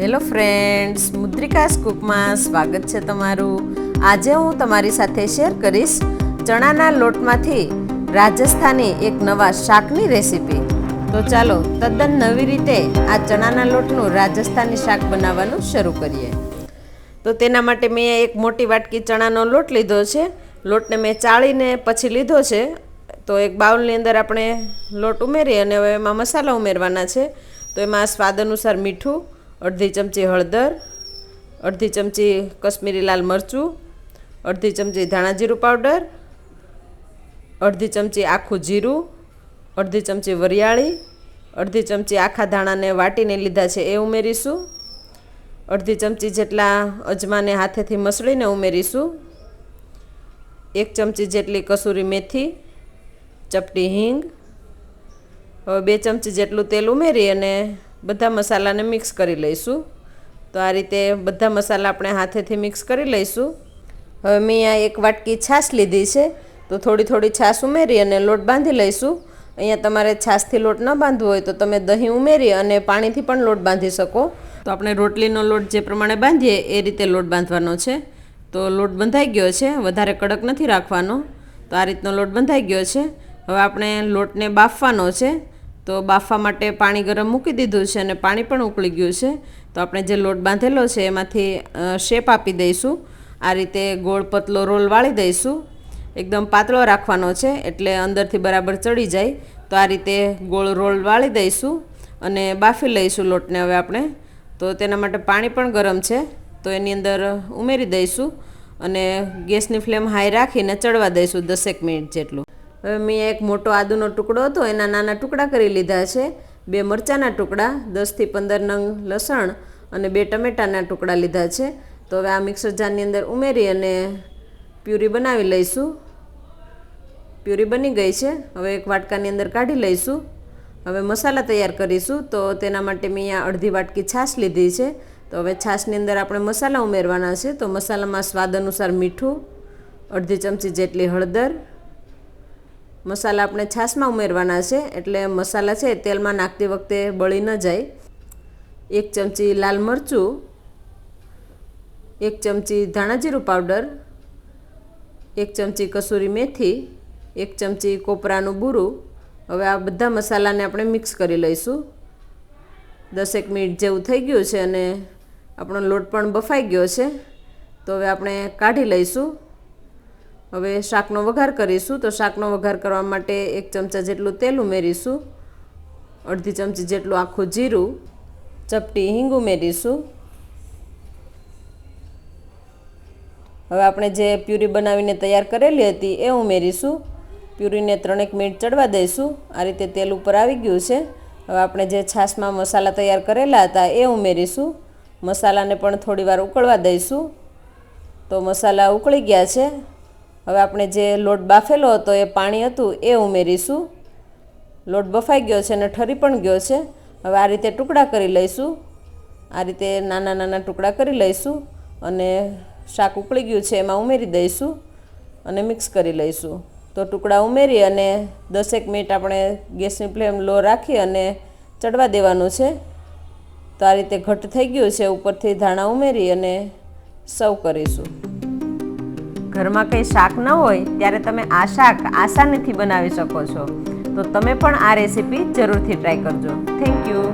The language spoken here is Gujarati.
હેલો ફ્રેન્ડ્સ મુદ્રિકા સ્કૂપમાં સ્વાગત છે તમારું. આજે હું તમારી સાથે શેર કરીશ ચણાના લોટમાંથી રાજસ્થાની એક નવા શાકની રેસીપી તો ચાલો, તદ્દન નવી રીતે આ ચણાના લોટનું રાજસ્થાની શાક બનાવવાનું શરૂ કરીએ. તો તેના માટે મેં એક મોટી વાટકી ચણાનો લોટ લીધો છે. લોટને મેં ચાળીને પછી લીધો છે. તો એક બાઉલની અંદર આપણે લોટ ઉમેરી અને હવે એમાં મસાલા ઉમેરવાના છે. તો એમાં સ્વાદ અનુસાર મીઠું અડધી ચમચી હળદર, અડધી ચમચી કશ્મીરી લાલ મરચું, અડધી ચમચી ધાણા જીરું પાવડર, અડધી ચમચી આખું જીરું, અડધી ચમચી વરિયાળી, અડધી ચમચી આખા ધાણાને વાટીને લીધા છે એ ઉમેરીશું. અડધી ચમચી જેટલા અજમાને હાથેથી મસળીને ઉમેરીશું. એક ચમચી જેટલી કસૂરી મેથી, ચપટી હિંગ, હવે બે ચમચી જેટલું તેલ ઉમેરી અને બધા મસાલાને મિક્સ કરી લઈશું. તો આ રીતે બધા મસાલા આપણે હાથેથી મિક્સ કરી લઈશું. હવે મેં અહીંયા એક વાટકી છાશ લીધી છે. તો થોડી થોડી છાશ ઉમેરી અને લોટ બાંધી લઈશું. અહીંયા તમારે છાશથી લોટ ન બાંધવો હોય તો તમે દહીં ઉમેરી અને પાણીથી પણ લોટ બાંધી શકો. તો આપણે રોટલીનો લોટ જે પ્રમાણે બાંધીએ એ રીતે લોટ બાંધવાનો છે. તો લોટ બંધાઈ ગયો છે. વધારે કડક નથી રાખવાનો. તો આ રીતનો લોટ બંધાઈ ગયો છે. હવે આપણે લોટને બાફવાનો છે. તો બાફવા માટે પાણી ગરમ મૂકી દીધું છે અને પાણી પણ ઉકળી ગયું છે. તો આપણે જે લોટ બાંધેલો છે એમાંથી શેપ આપી દઈશું. આ રીતે ગોળ પતલો રોલ વાળી દઈશું. એકદમ પાતળો રાખવાનો છે એટલે અંદરથી બરાબર ચડી જાય. તો આ રીતે ગોળ રોલ વાળી દઈશું અને બાફી લઈશું લોટને હવે આપણે. તો તેના માટે પાણી પણ ગરમ છે. તો એની અંદર ઉમેરી દઈશું અને ગેસની ફ્લેમ હાઈ રાખીને ચડવા દઈશું દસેક મિનિટ જેટલું. હવે મેં એક મોટો આદુનો ટુકડો હતો, એના નાના ટુકડા કરી લીધા છે. બે મરચાંના ટુકડા, દસથી પંદર નંગ લસણ અને બે ટમેટાના ટુકડા લીધા છે. તો હવે આ મિક્સર જારની અંદર ઉમેરી અને પ્યુરી બનાવી લઈશું. પ્યુરી બની ગઈ છે. હવે એક વાટકાની અંદર કાઢી લઈશું. હવે મસાલા તૈયાર કરીશું. તો તેના માટે મેં અહીંયા અડધી વાટકી છાશ લીધી છે. તો હવે છાશની અંદર આપણે મસાલા ઉમેરવાના છે. તો મસાલામાં સ્વાદ અનુસાર મીઠું, અડધી ચમચી જેટલી હળદર મસાલા આપણે છાશમાં ઉમેરવાના છે, એટલે મસાલા છે તેલમાં નાખતી વખતે બળી ન જાય. એક ચમચી લાલ મરચું, એક ચમચી ધાણા જીરું પાવડર, એક ચમચી કસૂરી મેથી, એક ચમચી કોપરાનું બૂરું. હવે આ બધા મસાલાને આપણે મિક્સ કરી લઈશું. દસેક મિનિટ જેવું થઈ ગયું છે અને આપણો લોટ પણ બફાઈ ગયો છે. તો હવે આપણે કાઢી લઈશું. હવે શાકનો વઘાર કરીશું તો શાકનો વઘાર કરવા માટે એક ચમચા જેટલું તેલ ઉમેરીશું, અડધી ચમચી જેટલું આખું જીરું, ચપટી હિંગ ઉમેરીશું. હવે આપણે જે પ્યુરી બનાવીને તૈયાર કરેલી હતી એ ઉમેરીશું. પ્યુરીને ત્રણેક મિનિટ ચડવા દઈશું. આ રીતે તેલ ઉપર આવી ગયું છે. હવે આપણે જે છાશમાં મસાલા તૈયાર કરેલા હતા એ ઉમેરીશું. મસાલાને પણ થોડીવાર ઉકળવા દઈશું. તો મસાલા ઉકળી ગયા છે. હવે આપણે જે લોટ બાફેલો હતો એ પાણી હતું એ ઉમેરીશું. લોટ બફાઈ ગયો છે અને ઠરી પણ ગયો છે. હવે આ રીતે ટુકડા કરી લઈશું. આ રીતે નાના નાના ટુકડા કરી લઈશું અને શાક ઉકળી ગયું છે એમાં ઉમેરી દઈશું અને મિક્સ કરી લઈશું. તો ટુકડા ઉમેરી અને દસેક મિનિટ આપણે ગેસની ફ્લેમ લો રાખી અને ચડવા દેવાનું છે. તો આ રીતે ઘટ થઈ ગયું છે. ઉપરથી ધાણા ઉમેરી અને સર્વ કરીશું. ઘરમાં કંઈ શાક ન હોય, ત્યારે તમે આ શાક આસાનીથી બનાવી શકો છો. તો તમે પણ આ રેસીપી જરૂરથી ટ્રાય કરજો. Thank you